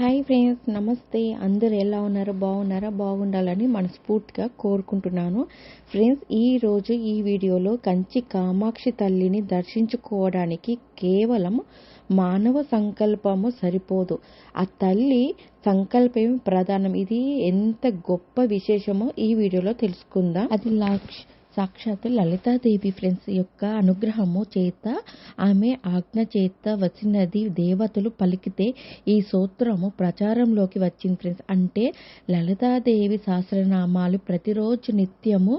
Hi friends నమస్తే. అందరు ఎలా ఉన్నారో? బాగున్నారా? బాగుండాలని మనస్ఫూర్తిగా కోరుకుంటున్నాను. ఫ్రెండ్స్ ఈరోజు ఈ వీడియోలో కంచి కామాక్షి తల్లిని దర్శించుకోవడానికి కేవలం మానవ సంకల్పము సరిపోదు. ఆ తల్లి సంకల్పం ప్రధానం. ఇది ఎంత గొప్ప విశేషమో ఈ వీడియోలో తెలుసుకుందాం. అది లక్ష సాక్షాత్ లలితాదేవి ఫ్రెండ్స్ యొక్క అనుగ్రహము చేత ఆమె ఆజ్ఞ చేత వచ్చినది దేవతలు పలికితే ఈ సూత్రము ప్రచారంలోకి వచ్చింది ఫ్రెండ్స్. అంటే లలితాదేవి సహస్రనామాలు ప్రతిరోజు నిత్యము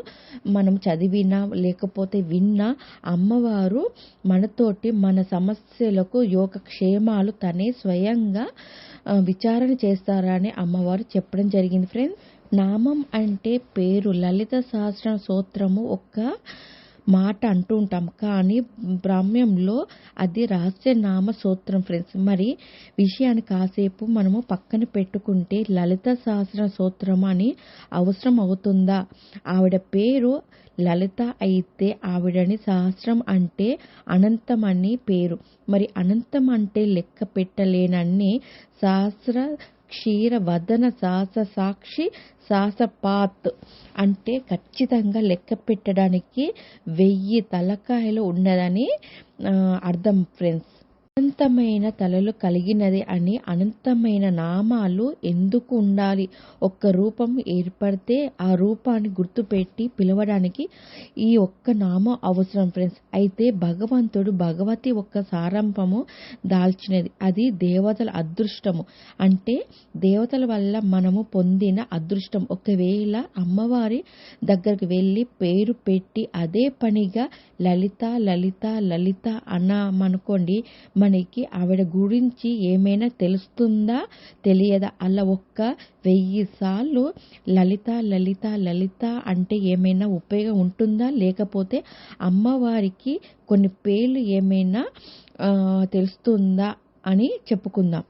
మనం చదివినా లేకపోతే విన్నా అమ్మవారు మనతోటి మన సమస్యలకు యోగక్షేమాలు తనే స్వయంగా విచారణ చేస్తారని అమ్మవారు చెప్పడం జరిగింది ఫ్రెండ్స్. నామం అంటే పేరు. లలిత సహస్ర సూత్రము ఒక్క మాట అంటూ ఉంటాం. కానీ బ్రాహ్మ్యంలో అది రహస్య నామ సూత్రం ఫ్రెండ్స్. మరి విషయాన్ని కాసేపు మనము పక్కన పెట్టుకుంటే లలిత సహస్ర సూత్రం అని అవసరం అవుతుందా? ఆవిడ పేరు లలిత అయితే ఆవిడని సహస్రం అంటే అనంతం అని పేరు. మరి అనంతం అంటే లెక్క పెట్టలేనన్ని సహస్ర క్షీర వదన సాస సాక్షి సాసపాత్ అంటే ఖచ్చితంగా లెక్క పెట్టడానికి వెయ్యి తలకాయలు ఉన్నదని అర్థం ఫ్రెండ్స్ అనంతమైన తలలు కలిగినది అని అనంతమైన నామాలు ఎందుకు ఉండాలి? ఒక్క రూపం ఏర్పడితే ఆ రూపాన్ని గుర్తుపెట్టి పిలవడానికి ఈ ఒక్క నామం అవసరం ఫ్రెండ్స్ అయితే భగవంతుడు భగవతి ఒక్క సారంభము దాల్చినది. అది దేవతల అదృష్టము. అంటే దేవతల వల్ల మనము పొందిన అదృష్టం. ఒకవేళ అమ్మవారి దగ్గరికి వెళ్ళి పేరు పెట్టి అదే పనిగా లలిత లలిత లలిత అన్నామనుకోండి మనకి ఆవిడ గురించి ఏమైనా తెలుస్తుందా? తెలియదా? అలా ఒక్క వెయ్యి సార్లు లలిత లలిత లలిత అంటే ఏమైనా ఉపయోగం ఉంటుందా? లేకపోతే అమ్మవారికి కొన్ని పేర్లు ఏమైనా తెలుస్తుందా అని చెప్పుకుందాం.